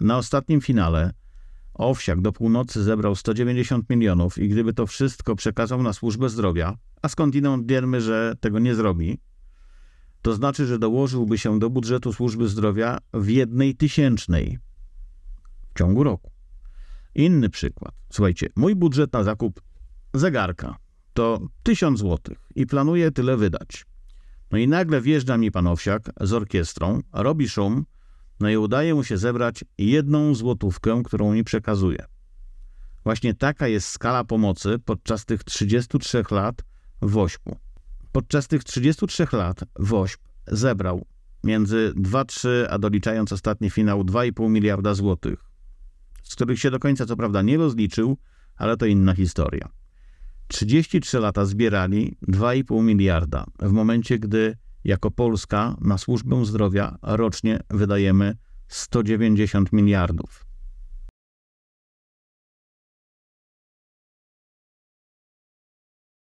Na ostatnim finale Owsiak do północy zebrał 190 milionów i gdyby to wszystko przekazał na służbę zdrowia, a skądinąd wiemy, że tego nie zrobi, to znaczy, że dołożyłby się do budżetu służby zdrowia w jednej tysięcznej w ciągu roku. Inny przykład. Słuchajcie, mój budżet na zakup zegarka to 1000 zł i planuję tyle wydać. No i nagle wjeżdża mi pan Owsiak z orkiestrą, robi szum, no i udaje mu się zebrać jedną złotówkę, którą mi przekazuje. Właśnie taka jest skala pomocy podczas tych 33 lat Wośpu. Podczas tych 33 lat WOŚP zebrał między 2-3, a doliczając ostatni finał 2,5 miliarda złotych, z których się do końca co prawda nie rozliczył, ale to inna historia. 33 lata zbierali 2,5 miliarda, w momencie gdy jako Polska na służbę zdrowia rocznie wydajemy 190 miliardów.